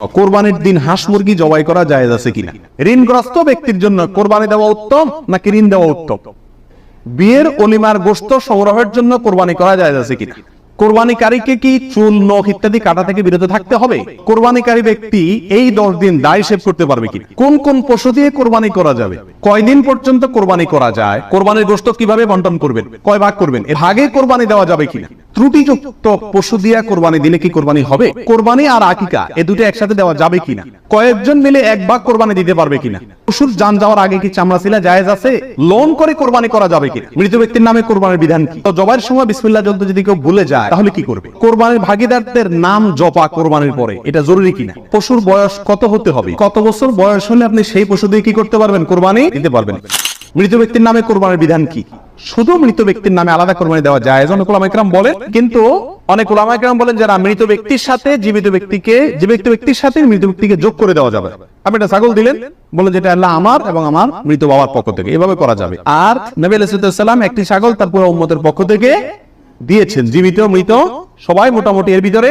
কোরবানির দিন হাঁস মুরগি জবাই করা জায়েজ আছে কিনা? ঋণগ্রস্ত ব্যক্তির জন্য কোরবানি দেওয়া উত্তম নাকি ঋণ দেওয়া উত্তম? বিয়ের অলিমার গোস্ত সংগ্রহের জন্য কোরবানি করা জায়েজ আছে কিনা? কোরবানিকারীকে কি চুল, নখ ইত্যাদি কাটা থেকে বিরত থাকতে হবে? কোরবানিকারী ব্যক্তি এই দশ দিন দায় সেভ করতে পারবে কি কোন কোন পশু দিয়ে কোরবানি করা যাবে? কয়দিন পর্যন্ত কোরবানি করা যায়? কোরবানির গোস্ত কীভাবে বন্টন করবেন? কয় ভাগ করবেন? এর ভাগে কোরবানি দেওয়া যাবে কিনা? ত্রুটিযুক্ত পশু দিয়া কোরবানি দিলে কি কোরবানি হবে? কোরবানি আর আকিকা, এ দুটো একসাথে দেওয়া যাবে কিনা? কয়েকজন মিলে এক ভাগ কোরবানি দিতে পারবে কিনা? পশুর যান যাওয়ার আগে কি চামড়া ছিলা জায়েজ আছে? লোন করে কোরবানি করা যাবে কিনা? মৃত ব্যক্তির নামে কোরবানির বিধান কি? তো জবাইয়ের সময় বিসমিল্লাহ জলতে যদি কেউ ভুলে যায়, তাহলে কি করবে? কোরবানির ভাগিদারদের নাম জপা কোরবানির পরে, এটা জরুরি কিনা? পশুর বয়স কত হতে হবে? কত বছর বয়স হলে আপনি সেই পশু দিয়ে কি করতে পারবেন? কোরবানি দিতে পারবেন মৃত ব্যক্তির নামে কোরবানির বিধান কি? শুধু মৃত ব্যক্তির নামে আলাদা কোরবানি দেওয়া যায় অনেক ওলামাইকরাম বলেন। কিন্তু অনেক ওলামাইকরাম বলেন যারা মৃত ব্যক্তির সাথে জীবিত ব্যক্তিকে জীবিত ব্যক্তির সাথে মৃত ব্যক্তিকে যোগ করে দেওয়া যাবে। আপনি একটা ছাগল দিলেন বলেন যেটা আল্লাহ আমার এবং আমার মৃত বাবার পক্ষ থেকে, এভাবে করা যাবে। আর নবী আলাইসাল্লাম একটি ছাগল তার পুরো উম্মতের পক্ষ থেকে দিয়েছেন, জীবিত, মৃত, সবাই মোটামুটি এর ভিতরে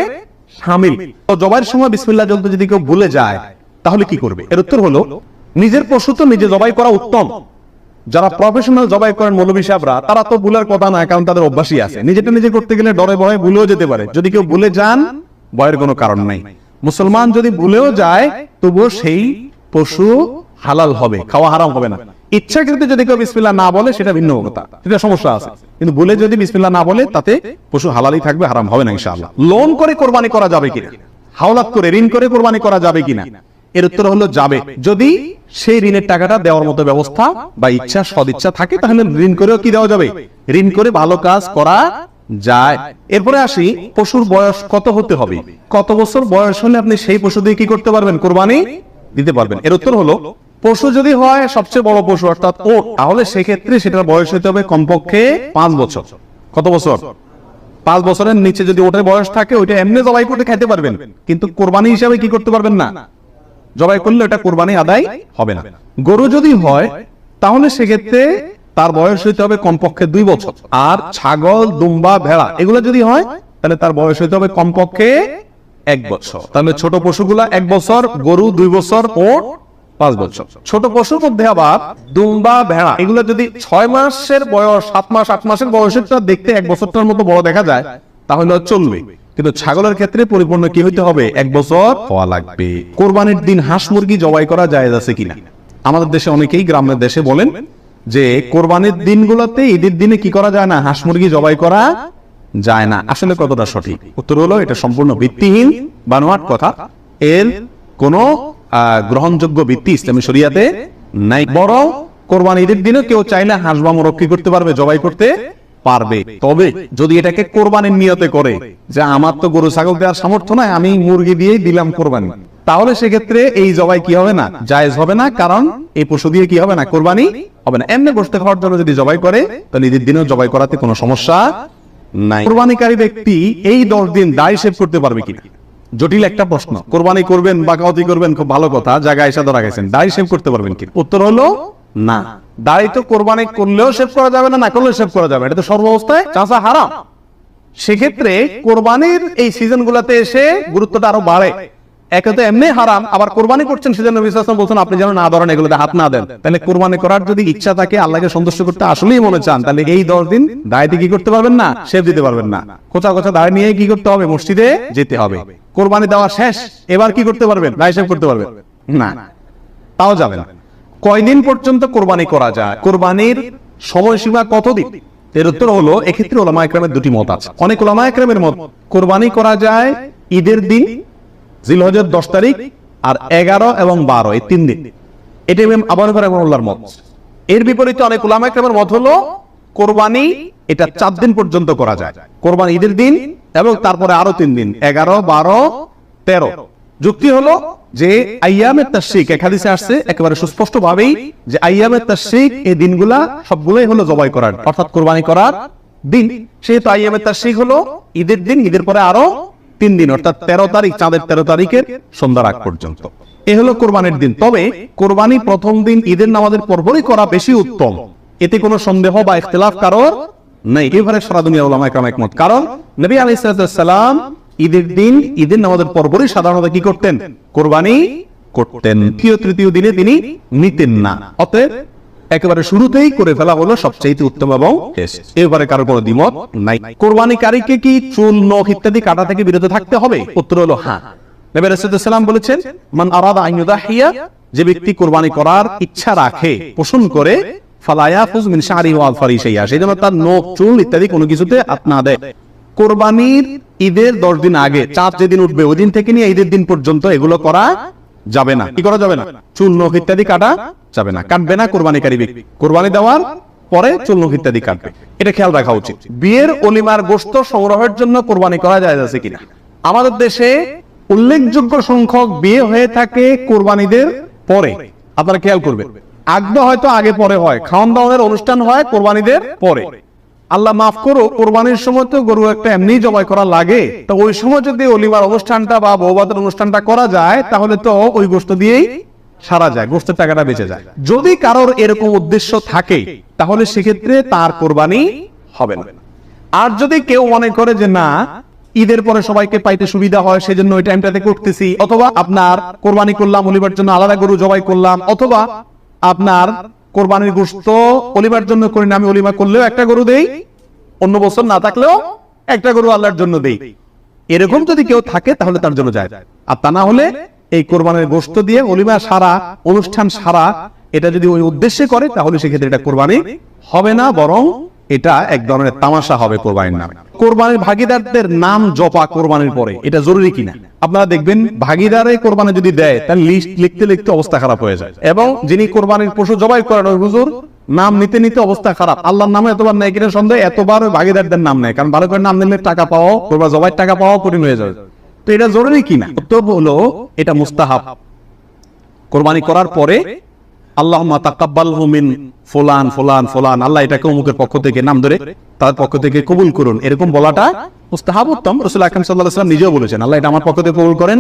সামিল। তো জবাইয়ের সময় বিসমিল্লাহ জ্বলতে যদি কেউ ভুলে যায়, তাহলে কি করবে? এর উত্তর হলো, নিজের পশু তো নিজে জবাই করা উত্তম। যারা প্রফেশনাল জবাই করেন মৌলবী সাহেবরা, তারা তো ভুলের কথা নয় কারণ তাদের অভ্যাসই আছে। নিজেটা নিজে করতে গেলে ডরে ভয়ে ভুলেও যেতে পারে। যদি কেউ ভুলে যান, ভয়ের কোনো কারণ নাই। মুসলমান যদি ভুলেও যায়, তবুও সেই পশু হালাল হবে, খাওয়া হারাম হবে না। ইচ্ছাকৃত যদি কেউ বিসমিল্লাহ না বলে, সেটা ভিন্ন কথা। সেটা সমস্যা আছে। কিন্তু ভুলে যদি বিসমিল্লাহ না বলে, তাতে পশু হালালই থাকবে, হারাম হবে না লোন করে কোরবানি করা যাবে কিনা? হাওলাত করে, ঋণ করে কোরবানি করা যাবে কিনা? এর উত্তর হলো যাবে। যদি সেই ঋণের টাকাটা দেওয়ার মতো ব্যবস্থা বা ইচ্ছা সদিচ্ছা থাকে তাহলে ঋণ করেও কি দেওয়া যাবে? ঋণ করে ভালো কাজ করা যায়। এরপরে আসি পশুর বয়স কত হতে হবে? কত বছর বয়স হলে আপনি সেই পশু দিয়ে কি করতে পারবেন? কোরবানি দিতে পারবেন। এর উত্তর হলো পশু যদি হয় সবচেয়ে বড় পশু অর্থাৎ ওট তাহলে সেক্ষেত্রে সেটার বয়স হতে হবে কমপক্ষে পাঁচ বছর। কত বছর? পাঁচ বছরের নিচে যদি ওটার বয়স থাকে ওইটা এমনি জবাই করে খেতে পারবেন। কিন্তু কোরবানি হিসাবে কি করতে পারবেন না? জবাই করলে এটা কোরবানি আদায় হবে না। গরু যদি হয়, তাহলে সেক্ষেত্রে তার বয়স হইতে হবে কমপক্ষে দুই বছর। আর ছাগল, দুম্বা, ভেড়া, এগুলো যদি হয়, তাহলে তার বয়স হইতে হবে কমপক্ষে এক বছর। তাহলে ছোট পশুগুলা এক বছর, গরু দুই বছর ও পাঁচ বছর। ছোট পশুর মধ্যে আবার দুম্বা, ভেড়া, এগুলো যদি ছয় মাসের বয়স, সাত মাস, আট মাসের বয়সেরটা দেখতে এক বছরটার মতো বড় দেখা যায়, তাহলে চলবে। কিন্তু ছাগলের ক্ষেত্রে পরিপূর্ণ কি হইতে হবে? এক বছর হওয়া লাগবে। কোরবানির দিন হাঁস মুরগি জবাই করা জায়েজ আছে কিনা? আমাদের দেশে অনেকেই গ্রামের দেশে বলেন যে, কোরবানির দিনগুলোতে ঈদের দিনে কি করা যায় না? হাঁস মুরগি জবাই করা যায় না। আসলে কতটা সঠিক? উত্তর হলো, এটা সম্পূর্ণ ভিত্তিহীন বানোয়াট কথা। এর কোনো গ্রহণযোগ্য ভিত্তি ইসলামী শরিয়াতে নাই। বরং কোরবানি ঈদের দিনে কেউ চাইলে হাঁস বা মোরগ করতে পারবে? জবাই করতে পারবে। তবে যদি এটাকে কোরবানির নিয়তে করে, যে আমার তো গরু, ছাগল দেওয়ার সামর্থ্য নাই, আমি মুরগি দিয়েই দিলাম কোরবানি। তাহলে সেক্ষেত্রে এই জবাই কি হবে না? জায়েজ হবে না, কারণ এই পশু দিয়ে কি হবে না? কোরবানি হবে না। এমনি বসতে খাওয়ার জন্য যদি জবাই করে, তাহলে ঈদের দিনেও জবাই করাতে কোনো সমস্যা নাই। কোরবানিকারী ব্যক্তি এই দশ দিন দায় সেভ করতে পারবে কিনা? জটিল একটা প্রশ্ন। কোরবানি করবেন বা কাউতি করবেন, খুব ভালো কথা। জায়গায় এসে ধরা গেছেন দায় সেভ করতে পারবেন কি উত্তর হলো না। দাড়ি তো কোরবানি করলেও সেভ করা যাবে না না করলেও করা যাবে এটা তো সর্বাবস্থায় চাষা হারাম। সেক্ষেত্রে কোরবানির এই সিজন গুলাতে এসে গুরুত্বটা আরও বাড়ে। একে তো এমনি হারাম, আবার কোরবানি করছেন সেজন্য বিশ্বাস বলছেন, আপনি যেন না ধরেন, এগুলোতে হাত না দেন। তাহলে কোরবানি করার যদি ইচ্ছা থাকে, আল্লাহকে সন্তুষ্ট করতে আসলেই মনে চান, তাহলে এই দশ দিন দায়িত্বে কি করতে পারবেন না সেভ দিতে পারবেন না। কোচা কোচা দায় নিয়ে কি করতে হবে? মসজিদে যেতে হবে। কোরবানি দেওয়া শেষ, এবার কি করতে পারবেন? দায় সেভ করতে পারবেন? না। তাও যাবে না। কয়দিন পর্যন্ত কোরবানি করা যায়? কোরবানির সময়সীমা কতদিন এর উত্তর হলো, এক্ষেত্রে ওলামা একরামের দুটি মত আছে। অনেক ওলামা একরামের মত, কোরবানি করা যায় ঈদের দিন জিলহজের দশ তারিখ আর এগারো এবং বারো, এই তিন দিন। এটা আবার মত। এর বিপরীতে অনেক ওলামা একরামের মত হলো, কোরবানি এটা চার দিন পর্যন্ত করা যায়। কোরবানি ঈদের দিন এবং তারপরে আরও তিন দিন, এগারো, বারো, তেরো। যুক্তি হলো যে আইয়ামের তাশরিক, এক হাদিসে আসছে একেবারে সুস্পষ্ট ভাবেই যে আইয়ামের তাশরিক এই দিনগুলা সবগুলোই হলো জবাই করার, অর্থাৎ কোরবানি করার দিন। সেহেতু আইয়ামের তাশরিক হলো ঈদের দিন, ঈদের পরে আরও তিন দিন, অর্থাৎ তেরো তারিখ, চাঁদের তেরো তারিখের সন্ধ্যার আগ পর্যন্ত। এ হলো কোরবানির দিন। তবে কোরবানি প্রথম দিন ঈদের নামাজের পরপরই করা বেশি উত্তম। এতে কোনো সন্দেহ বা ইখতিলাফ কারোর নেই। এবারে সারা দুনিয়া ওলামা একরাম একমত। কারণ নবী আলাইহিস সালাম ঈদের দিন, ঈদের নামাজের পরপরই সাধারণত কি করতেন? কোরবানি করতেন। তৃতীয় তৃতীয় দিনে তিনি নিতেন না। অতএব একেবারে শুরুতেই করে ফেলা হলো সবচেয়ে উত্তম এবং এবারে কারও কোনো দ্বিমত নাই। কোরবানিকারীকে কি চুল, নখ ইত্যাদি কাটা থেকে বিরত থাকতে হবে? উত্তর হলো হ্যাঁ। নবী রাসূলুল্লাহ বলেছেন, মান আরাদা আন ইউদাহিয়া যে ব্যক্তি কোরবানি করার ইচ্ছা রাখে, পোষণ করে ফালায়াফুজ মিন শারি ওয়া ফারিশাইয়া, সেই জন্য তার নখ, চুল ইত্যাদি কোনো কিছুতে হাত না দেয়। কোরবানির ঈদের দশ দিন আগে, চাঁদ যেদিন উঠবে, ওই দিন থেকে নিয়ে ঈদের দিন পর্যন্ত এগুলো করা যাবে না। কি করা যাবে না? নখ ইত্যাদি কাটা যাবে না। কাটবে না কোরবানিকারী ব্যক্তি। কোরবানি দেওয়ার পরে নখ ইত্যাদি কাটবে। এটা খেয়াল রাখা উচিত। বিয়ের অলিমার গোস্ত সংগ্রহের জন্য কোরবানি করা যায় আছে কিনা? আমাদের দেশে উল্লেখযোগ্য সংখ্যক বিয়ে হয়ে থাকে কোরবানিদের পরে। আপনারা খেয়াল করবেন। আগ্রহ হয়তো আগে পরে হয়। খাওয়ান দাওয়ানের অনুষ্ঠান হয় কোরবানিদের পরে। আল্লাহ মাফ করো, কোরবানির সময় তো গরু একটা এমনি জবাই করা লাগে। তো ওই সময় যদি অলিমার অনুষ্ঠানটা বা বৌবাদের অনুষ্ঠানটা করা যায়, তাহলে তো ওই গোস্ত দিয়েই সারা যায়, গোস্তের টাকাটা বেঁচে যায়। যদি কারোর এরকম উদ্দেশ্য থাকে, তাহলে সেক্ষেত্রে তার কোরবানি হবে না। আর যদি কেউ মনে করে যে না, ঈদের পরে সবাইকে পাইতে সুবিধা হয়, সেজন্য ওই টাইমটাতে করতেছি, অথবা আপনার কোরবানি করলাম, অলিবার জন্য আলাদা গরু জবাই করলাম, অথবা আপনার কোরবানির গোস্ত অলিবার জন্য করি না, আমি অলিমা করলেও একটা গরু দেই, অন্য বছর না থাকলেও একটা গরু আল্লাহর জন্য দেই। এরকম যদি কেউ থাকে, তাহলে তার জন্য যায়। আর তা না হলে এই কোরবানির গোস্ত দিয়ে অলিমা সারা, অনুষ্ঠান সারা, এটা যদি ওই উদ্দেশ্যে করে, তাহলে সেক্ষেত্রে এটা কোরবানি হবে না, বরং এটা এক ধরনের তামাশা হবে কোরবানির নামে। কোরবানির ভাগিদারদের নাম জপা কোরবানির পরে, এটা জরুরি কিনা? আপনারা দেখবেন ভাগিদারে কোরবানি যদি দেয়, তার লিস্ট লিখতে লিখতে অবস্থা খারাপ হয়ে যায়। এবং যিনি কোরবানির পশু জবাই করেন, ওই হুজুর নাম নিতে নিতে অবস্থা খারাপ। আল্লাহর নামে এতবার নেয় কিনা সন্দেহ? এতবার ওই ভাগিদারদের নাম নেয়। কারণ ভালো করে নাম নিলে টাকা পাওয়া, কোরবান জবাই টাকা পাওয়া কঠিন হয়ে যাবে। তো এটা জরুরি কিনা? উত্তর হলো, এটা মুস্তাহাব। কোরবানি করার পরে আল্লাহ তাকাব্বাল মিন ফুলান ফুলান ফুলান। আল্লাহ এটাকে অমুকের পক্ষ থেকে নাম ধরে তার পক্ষ থেকে কবুল করুন। এরকম বলাটা মুস্তাহাব উত্তম। রসুল আকরাম আলাইহি নিজেও বলেছেন, আল্লাহ এটা আমার পক্ষ থেকে কবুল করেন,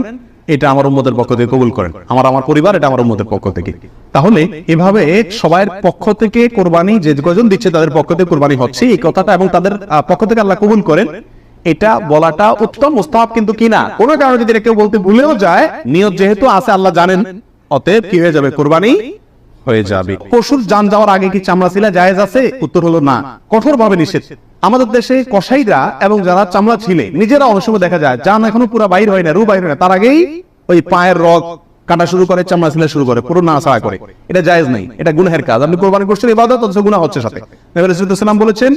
এটা আমার উম্মতের পক্ষ থেকে কবুল করেন। আমার আমার পরিবার এটা আমার উম্মতের পক্ষ থেকে। তাহলে এভাবে সবার পক্ষ থেকে কোরবানি যে কজন দিচ্ছে তাদের পক্ষ থেকে কোরবানি হচ্ছে, এই কথাটা এবং তাদের পক্ষ থেকে আল্লাহ কবুল করেন, এটা বলাটা উত্তম, মুস্তাহাব কিন্তু কিনা কোনো কারণে যদি কেউ বলতে ভুলেও যায়, নিয়ত যেহেতু আছে, আল্লাহ জানেন, অতএব কি হয়ে যাবে? কোরবানি হয়ে যাবে। পশুর যান যাওয়ার আগে কি চামড়া ছিলা জায়েজ আছে? উত্তর হলো না। কঠোর ভাবে নিষেধ। আমাদের দেশে কসাইরা এবং যারা চামড়া ছিলে, নিজেরা অনেক সময় দেখা যায়, যান এখনও পুরো বাইর হয় না, রু বাইর হয় না। তার আগেই ওই পায়ের রগ কাটা শুরু করে, চামড়া ছিলা শুরু করে, পুরো না ছাড়া করে। এটা জায়েজ নাই, এটা গুনাহের কাজ। আপনি কোরবানি করছেন, ইবাদত, অথচ গুনাহ হচ্ছে সাথে। নবী রাসূলুল্লাহ বলেছেন,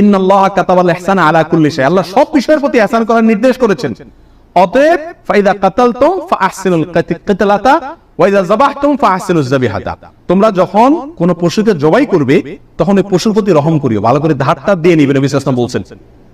ইন্নাল্লাহ কাতাবাল ইহসান আলা কুল্লি শাই আল্লাহ সব বিষয়ের প্রতি ইহসান করার নির্দেশ করেছেন। অতএব, ফাইদা কাতালতুম ফাআহসিনুল কিতলাতা তোমরা যখন কোন পশুকে জবাই করবে, তখন ওই পশুর প্রতি রহম করিও। ভালো করে ধারটা দিয়ে নিবে, নবী সাল্লাল্লাহু বলছেন।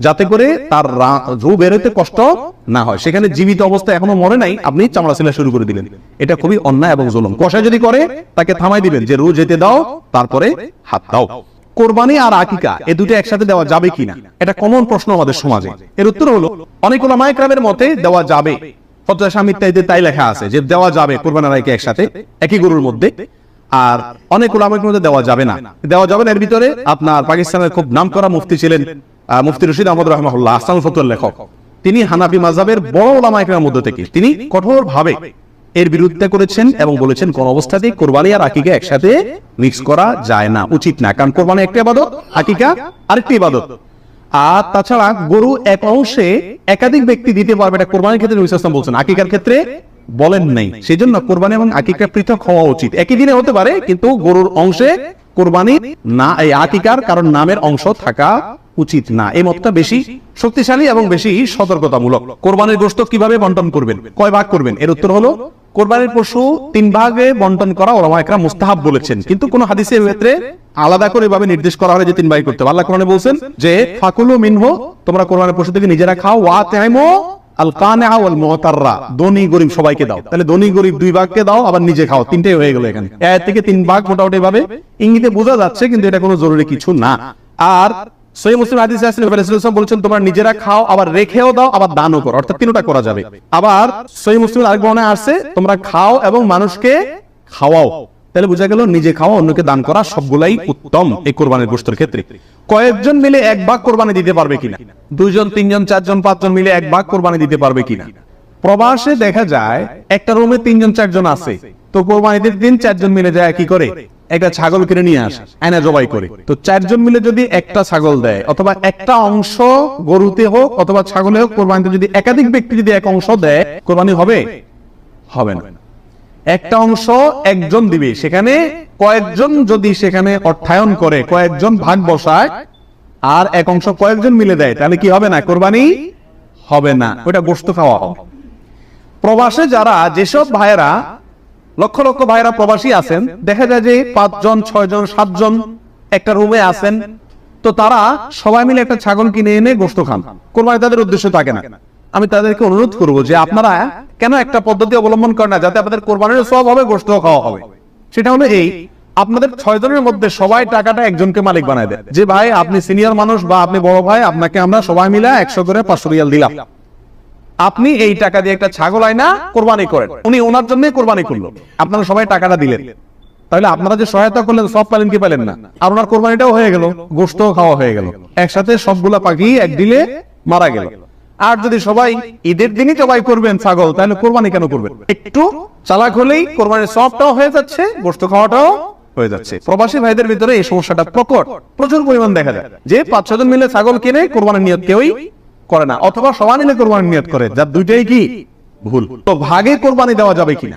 যাতে করে তার রা- বেরোতে কষ্ট না হয়। সেখানে জীবিত অবস্থা এখনও মরে নাই, আপনি চামড়া ছিলা শুরু করে দিলেন। এটা খুবই অন্যায় এবং জুলুম। কষায় যদি করে, তাকে থামাই দিবেন। যে রু যেতে দাও, তারপরে হাত দাও। কোরবানি আর আকিকা, এ দুটো একসাথে দেওয়া যাবে কিনা? এটা কমন প্রশ্ন আমাদের সমাজে। এর উত্তর হলো, অনেক ওলামায়ে কেরামের মতে দেওয়া যাবে। ফতোয়া তাই লেখা আছে যে দেওয়া যাবে একসাথে, একই গরুর মধ্যে, আর অনেক মধ্যে দেওয়া যাবে না। দেওয়া যাবে না, এর ভিতরে আপনার পাকিস্তানের খুব নামকরা মুফতি ছিলেন মুফতি রশিদ আহমদ রহমাহুল্লাহ ফতুয়ার লেখক। তিনি হানাফি মাযহাবের বড় কেরামের মধ্যে থেকে, তিনি কঠোর ভাবে এর বিরুদ্ধে করেছেন এবং বলেছেন, কোন অবস্থাতেই কোরবানি আর আকিকা একসাথে মিক্স করা যায় না, উচিত না। কারণ কোরবানি একটা ইবাদত আকিকা আরেকটি ইবাদত আর তাছাড়া গরু এক অংশে একাধিক ব্যক্তি দিতে পারবে, এটা কোরবানির ক্ষেত্রে ওয়াসাল্লাম বলছেন। আকিকার ক্ষেত্রে বলেন নাই। সেজন্য কোরবানি এবং আকিকা পৃথক হওয়া উচিত। একই দিনে হতে পারে, কিন্তু গরুর অংশে কোরবানি না, এই আকিকার কারণ নামের অংশ থাকা উচিত না। এই মতটা বেশি শক্তিশালী এবং বেশি সতর্কতামূলক। কোরবানির গোশত কীভাবে বন্টন করবেন? কয় ভাগ করবেন? এর উত্তর হলো, কোরবানির পশু তিন ভাগে বন্টন করা ওলামা একরাম মুস্তাহাব বলেছেন। কিন্তু কোন হাদিসের ক্ষেত্রে আলাদা করে এভাবে নির্দেশ করা হয় যে তিন ভাগ করতে। আল্লাহ কোরআনে বলছেন যে, ফাকুলু মিনহু, তোমরা কোরবানির পশু থেকে নিজেরা খাও ওয়া তাইমু আল কানিআ ওয়াল মুতাররা ধনী গরিব সবাইকে দাও। তাহলে ধনী গরিব দুই ভাগকে দাও, আবার নিজে খাও। তিনটাই হয়ে গেল এখানে। এক থেকে তিন ভাগ মোটামুটি ভাবে ইঙ্গিতে বোঝা যাচ্ছে, কিন্তু এটা কোনো জরুরি কিছু না। আর সহি মুসলিম হাদিসে নবী রাসূলুল্লাহ বলেছেন, তোমরা নিজেরা খাও, আবার রেখেও দাও, আবার দানও করো। অর্থাৎ তিনটা করা যাবে। আবার সহি মুসলিম আরেক বর্ণনায় আছে তোমরা খাও এবং মানুষকে খাওয়াও। তাহলে বোঝা গেল নিজে খাওয়া অন্যকে দান করা সবগুলাই উত্তম এই কোরবানির গোষ্ঠের ক্ষেত্রে। কয়েকজন মিলে এক ভাগ কোরবানি দিতে পারবে কিনা? দুইজন, তিনজন, চারজন, পাঁচজন মিলে এক ভাগ কোরবানি দিতে পারবে কিনা? প্রবাসে দেখা যায়, একটা রুমে তিনজন, চারজন আছে। তো কোরবানিদের দিন চারজন মিলে যায় কি করে? একটা ছাগল কিনে নিয়ে আসে, আয়না জবাই করে। তো চারজন মিলে যদি একটা ছাগল দেয়, অথবা একটা অংশ গরুতে হোক, অথবা ছাগলে হোক, কোরবানিতে যদি একাধিক ব্যক্তি যদি এক অংশ দেয়, কোরবানি হবে? হবে না। একটা অংশ একজন দিবে। সেখানে কয়েকজন যদি সেখানে অর্থায়ন করে, কয়েকজন ভাগ বসায়, আর এক অংশ কয়েকজন মিলে দেয়, তাহলে কি হবে না? কোরবানি হবে না। ওটা গোস্ত খাওয়া হবে। প্রবাসে যারা, যেসব ভাইয়েরা, লক্ষ লক্ষ ভাইয়েরা প্রবাসী আছেন, দেখা যায় যে পাঁচজন, ছয়জন, সাতজন একটা রুমে আছেন, তো তারা সবাই মিলে একটা ছাগল কিনে এনে গোস্ত খান। কোরবানি তাদের উদ্দেশ্য থাকে না। আমি তাদেরকে অনুরোধ করব যে আপনারা কেন একটা পদ্ধতি অবলম্বন করেন না, যাতে আপনাদের কোরবানির সব হবে গোস্ত খাওয়া হবে। সেটা হলো এই, আপনাদের ছয় জনের মধ্যে সবাই টাকাটা একজনকে মালিক বানায় দেয়। যে ভাই, আপনি সিনিয়র মানুষ বা আপনি বড় ভাই, আপনাকে আমরা সবাই মিলে একশো করে পাঁচশো রিয়াল দিলাম। আপনি এই টাকা দিয়ে একটা ছাগল আয়না কোরবানি করেন। উনি ওনার জন্য কোরবানি করল। আপনারা সবাই টাকাটা দিলেন। তাহলে আপনারা যে সহায়তা করলেন সব পেলেন কি পেলেন না? আর ওনার কোরবানিটাও হয়ে গেল গোস্ত খাওয়া হয়ে গেল। একসাথে সবগুলা পাখি এক দিলে মারা গেল। আর যদি সবাই ঈদের দিনই জবাই করবেন ছাগল, তাহলে কোরবানি কেন করবেন? একটু চালাক হলেই কোরবানির সবটাও হয়ে যাচ্ছে গোস্ত খাওয়াটাও হয়ে যাচ্ছে। প্রবাসী ভাইদের ভিতরে এই সমস্যাটা প্রকট। প্রচুর পরিমাণ দেখা যায় যে পাঁচ ছজন মিলে ছাগল কিনে কোরবানির নিয়ত কেউই করে না, অথবা সবাই মিলে কোরবানি নিয়ত করে, যার দুইটাই কি ভুল? তো ভাগে কোরবানি দেওয়া যাবে কিনা?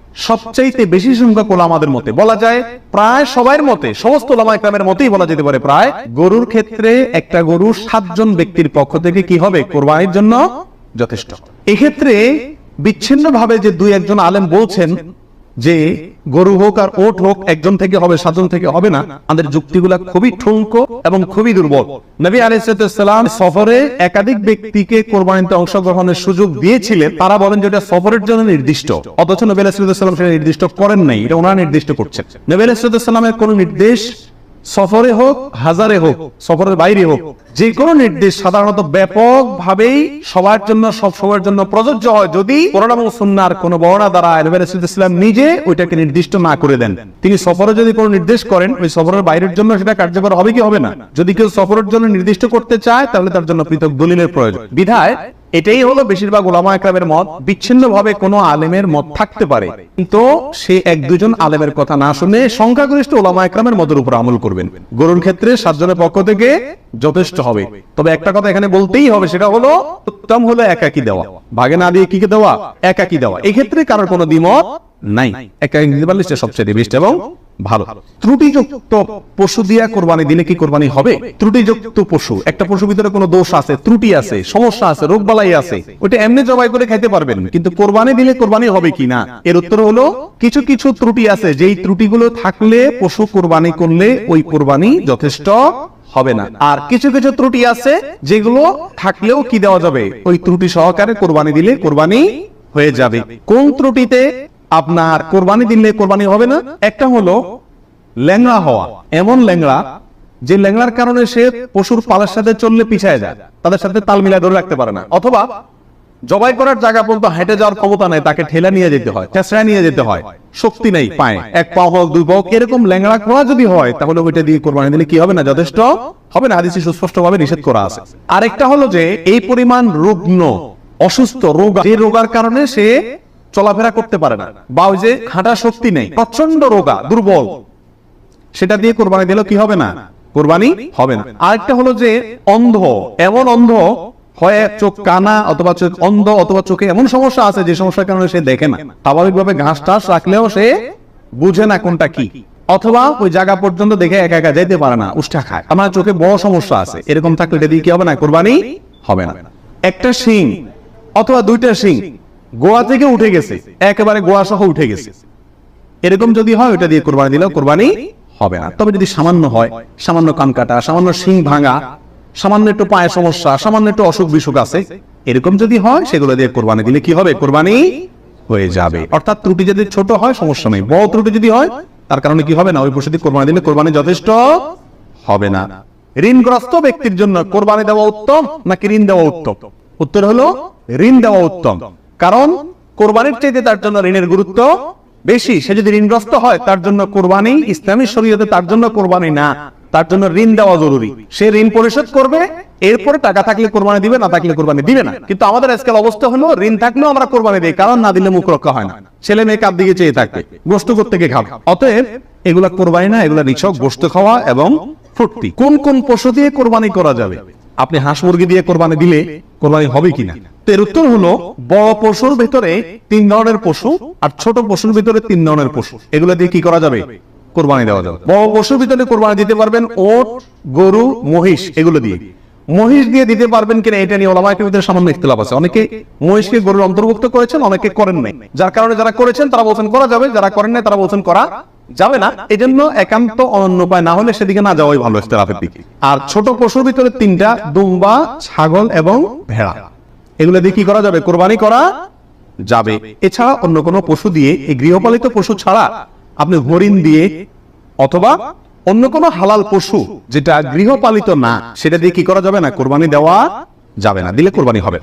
সবচাইতে বেশি সংখ্যা কোলা আমাদের মতে বলা যায়, প্রায় সবার মতে, সমস্ত ওলামা মতেই বলা যেতে পারে প্রায়, গরুর ক্ষেত্রে একটা গরু সাতজন ব্যক্তির পক্ষ থেকে কি হবে? কোরবানির জন্য যথেষ্ট। এক্ষেত্রে বিচ্ছিন্ন ভাবে যে দুই একজন আলেম বলছেন যে গরু হোক আর ওট হোক একজন থেকে হবে, সাতজন থেকে হবে না আমাদের যুক্তিগুলা খুবই ঠুঙ্ক এবং খুবই দুর্বল। নবী আলাইসালাম সফরে একাধিক ব্যক্তিকে কোরবানিতে অংশগ্রহণের সুযোগ দিয়েছিলেন। তারা বলেন যে এটা সফরের জন্য নির্দিষ্ট। অথচ নবী আলাইসালাম সেটা নির্দিষ্ট করেন নাই, এটা ওনারা নির্দিষ্ট করছেন। নবী আলাইসালামের কোন নির্দেশ সফরে হোক, হাজারে হোক, সফরের বাইরে হোক যে কোনো নির্দেশ সাধারণত ব্যাপক ভাবেই সবার জন্য, সব সময়ের জন্য প্রযোজ্য হয় যদি কোরআন এবং সুন্নাহর কোনো বর্ণা দ্বারা ইসলাম নিজে ওইটাকে নির্দিষ্ট না করে দেন। তিনি সফরে যদি কোনো নির্দেশ করেন, ওই সফরের বাইরের জন্য সেটা কার্যকর হবে কি হবে না? যদি কেউ সফরের জন্য নির্দিষ্ট করতে চায়, তাহলে তার জন্য পৃথক দলিলের প্রয়োজন। বিধায় এটাই হলো বেশিরভাগ ওলামা একরামের মত বিচ্ছিন্ন ভাবে কোনো আলেমের মত থাকতে পারে। কিন্তু সে এক দুজন আলেমের কথা না শুনে সংখ্যাগরিষ্ঠ ওলামা একরামের মতের উপর আমল করবেন। গরুর ক্ষেত্রে সাতজনের পক্ষ থেকে যথেষ্ট হবে। তবে একটা কথা এখানে বলতেই হবে, সেটা হলো উত্তম হলো একাকি দেওয়া। ভাগে না দিয়ে কি কি দেওয়া? একাকি দেওয়া। এক্ষেত্রে কারোর কোনো দ্বিমত নাই। পারলে সে সবচেয়ে বেস্ট এবং ভালো। ত্রুটিযুক্ত পশু দিয়া কোরবানি দিলে কি কোরবানি হবে? ত্রুটিযুক্ত পশু। একটা পশুর ভিতরে কোনো দোষ আছে ত্রুটি আছে সমস্যা আছে রোগ বালাই আছে ওটা এমনি জবাই করে খাইতে পারবেন কিন্তু কোরবানি দিলে কোরবানি হবে কি না? এর উত্তর হলো কিছু কিছু ত্রুটি আছে যেই ত্রুটিগুলো থাকলে পশু কোরবানি করলে ওই কোরবানি যথেষ্ট হবে না। আর কিছু কিছু ত্রুটি আছে যেগুলো থাকলেও কি দেওয়া যাবে? ওই ত্রুটি সহকারে কোরবানি দিলে কোরবানি হয়ে যাবে। কোন ত্রুটিতে আপনার কোরবানি দিলে কোরবানি হবে না। একটা হলো ল্যাংড়া হওয়া। এমন ল্যাংড়া যে ল্যাংড়ার কারণে সে পশুর পালের সাথে চললে পিছায় যায়, তাদের সাথে তাল মিলায় ধরে রাখতে পারে না। অথবা জবাই করার জায়গা পর্যন্ত হেঁটে যাওয়ার ক্ষমতা নেই, তাকে ঠেলা নিয়ে যেতে হয় চেঁচড়া নিয়ে যেতে হয়, শক্তি নেই পায়ে। এক পা হোক, দুই পা হোক, এরকম ল্যাংড়া খোয়া যদি হয়, তাহলে ওইটা দিয়ে কোরবানি দিলে কি হবে না? যথেষ্ট হবে না? হাদিসে সুস্পষ্ট ভাবে নিষেধ করা আছে। আরেকটা হলো যে, এই পরিমাণ রুগ্ন, অসুস্থ রোগ, যে রোগার কারণে সে চলাফেরা করতে পারে না। বা ওই যে হাঁটা শক্তি নেই প্রচণ্ড রোগা, দুর্বল। সেটা দিয়ে কোরবানি দিলে কি হবে না? কোরবানি হবে না। আরেকটা হলো যে অন্ধ, এমন অন্ধ হয় চোখ কানা অথবা চোখ অন্ধ অথবা চোখে এমন সমস্যা আছে যে সমস্যার কারণে সে দেখে না। ঘাস টাস রাখলেও সে বুঝে না কোনটা কি। অথবা ওই জায়গা পর্যন্ত দেখে একা একা যেতে পারে না উষ্টা খায়। আমার চোখে বড় সমস্যা আছে। এরকম থাকলে এটা দিয়ে কি হবে না? কোরবানি হবে না। একটা শিং অথবা দুইটা শিং গোয়া থেকে উঠে গেছে। একেবারে গোয়া সহ উঠে গেছে। এরকম যদি হয় ওটা দিয়ে কোরবানি দিলেও কোরবানি হবে না। তবে যদি সামান্য হয়, সামান্য কান কাটা, সামান্য শিং ভাঙা, সামান্য একটু পায়ে সমস্যা, সামান্য একটু অসুখ বিসুখ আছে, এরকম যদি হয়, সেগুলো দিয়ে কোরবানি দিলে কি হবে? কোরবানি হয়ে যাবে। অর্থাৎ ত্রুটি যদি ছোট হয়, সমস্যা নেই। বড় ত্রুটি যদি হয়, তার কারণে কি হবে না? ওই পশু দিয়ে কোরবানি দিলে কোরবানি যথেষ্ট হবে না। ঋণগ্রস্ত ব্যক্তির জন্য কোরবানি দেওয়া উত্তম নাকি ঋণ দেওয়া উত্তম? উত্তর হলো, ঋণ দেওয়া উত্তম। কারণ কোরবানির চাইতে তার জন্য ঋণের গুরুত্ব বেশি। সে যদি ঋণগ্রস্ত হয়, তার জন্য কোরবানি ইসলামী শরীয়তে তার জন্য কোরবানি না। তার জন্য ঋণ দেওয়া জরুরি। সে ঋণ পরিশোধ করবে, এরপরে টাকা থাকলে কোরবানি দিবে, না থাকলে কোরবানি দিবে না। কিন্তু আমাদের আজকাল অবস্থা হলো, ঋণ থাকলেও আমরা কোরবানি দিই, কারণ না দিলে মুখ রক্ষা হয় না। ছেলে মেয়ে কার দিকে চেয়ে থাকবে গোস্ত করতে গিয়ে খাবে? অতএব এগুলা কোরবানি না, এগুলা নিছক গোস্ত খাওয়া এবং ফুর্তি। কোন কোন পশু দিয়ে কোরবানি করা যাবে? আপনি হাঁস মুরগি দিয়ে কোরবানি দিলে কোরবানি হবে কিনা? এর উত্তর হলো, বড় পশুর ভিতরে তিন ধরনের পশু আর ছোট পশুর ভিতরে তিন ধরনের পশু। এগুলো দিয়ে কি করা যাবে? কোরবানি দেওয়া যাবে। বড় পশুর ভিতরে কোরবানি দিতে পারবেন ওট, গরু, মহিষ, এগুলো দিয়ে। মহিষ দিয়ে দিতে পারবেন কিনা এটা নিয়ে সামান্য আছে। অনেকে মহিষকে গরুর অন্তর্ভুক্ত করেছেন, অনেকে করেন নাই। যার কারণে যারা করেছেন, তারা বলছেন করা যাবে, যারা করেন নাই, তারা বলছেন করা যাবে না। এজন্য একান্ত অনন্য উপায় না হলে সেদিকে না যাওয়াই ভালো ইখতিলাফের দিকে। আর ছোট পশুর ভিতরে তিনটা দুম্বা, ছাগল এবং ভেড়া। এগুলো দিয়ে কি করা যাবে? কোরবানি করা যাবে। এছাড়া অন্য কোনো পশু দিয়ে এই গৃহপালিত পশু ছাড়া আপনি হরিণ দিয়ে অথবা অন্য কোনো হালাল পশু যেটা গৃহপালিত না সেটা দিয়ে কি করা যাবে না? কোরবানি দেওয়া যাবে না। দিলে কোরবানি হবে।